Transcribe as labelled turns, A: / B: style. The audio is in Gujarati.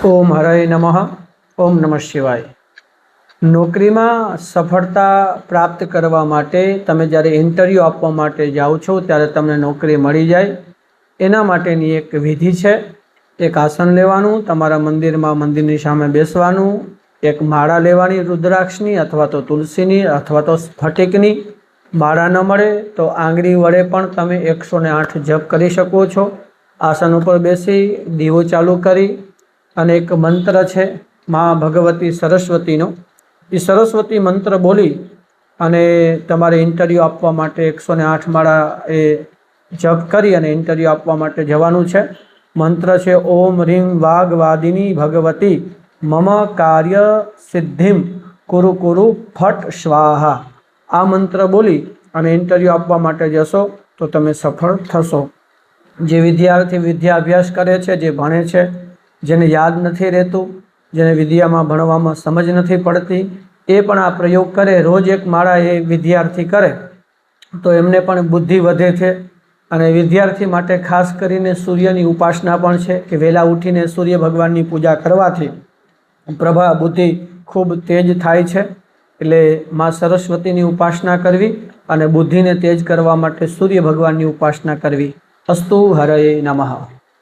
A: ઓમ હરય નમઃ, ઓમ નમઃ શિવાય. નોકરીમાં સફળતા પ્રાપ્ત કરવા માટે તમે જ્યારે ઇન્ટરવ્યૂ આપવા માટે જાઓ છો, ત્યારે તમને નોકરી મળી જાય. એના માટેની એક વિધિ છે, એક આસન લેવાનું, તમારા મંદિરમાં મંદિરની સામે બેસવાનું, એક માળા લેવાની રુદ્રાક્ષની અથવા તો તુલસીની અથવા તો સ્ફટિકની. માળા ન મળે તો આંગળી વડે પણ તમે એકસો ને આઠ જપ કરી શકો છો. આસન ઉપર બેસી દીવો ચાલુ કરી અને એક મંત્ર છે મા ભગવતી સરસ્વતીનો. એ સરસ્વતી મંત્ર બોલી અને તમારે ઇન્ટરવ્યૂ આપવા માટે એકસો ને આઠ માળા એ જપ કરી અને ઇન્ટરવ્યૂ આપવા માટે જવાનું છે. મંત્ર છે, ઓમ રીમ વાઘ ભગવતી, મમ કાર્ય સિદ્ધિમ, કુરુ કુરુ ફટ સ્વાહા. આ મંત્ર બોલી અને ઇન્ટરવ્યૂ આપવા માટે જશો તો તમે સફળ થશો. જે વિદ્યાર્થી વિદ્યાભ્યાસ કરે છે, જે ભણે છે જેને યાદ નથી રહેતું, જેને વિદ્યામાં ભણવામાં સમજ નથી પડતી, એ પણ આ પ્રયોગ કરે, રોજ એક માળા એ વિદ્યાર્થી કરે. તો એમને પણ બુદ્ધિ વધે છે અને વિદ્યાર્થી માટે ખાસ કરીને સૂર્યની ઉપાસના પણ છે કે વહેલા ઉઠીને સૂર્ય ભગવાનની પૂજા કરવાથી પ્રભા બુદ્ધિ ખૂબ તેજ થાય છે. એટલે મા સરસ્વતીની ઉપાસના કરવી અને બુદ્ધિને તેજ કરવા માટે સૂર્ય ભગવાનની ઉપાસના કરવી. અસ્તુ હરય નમઃ.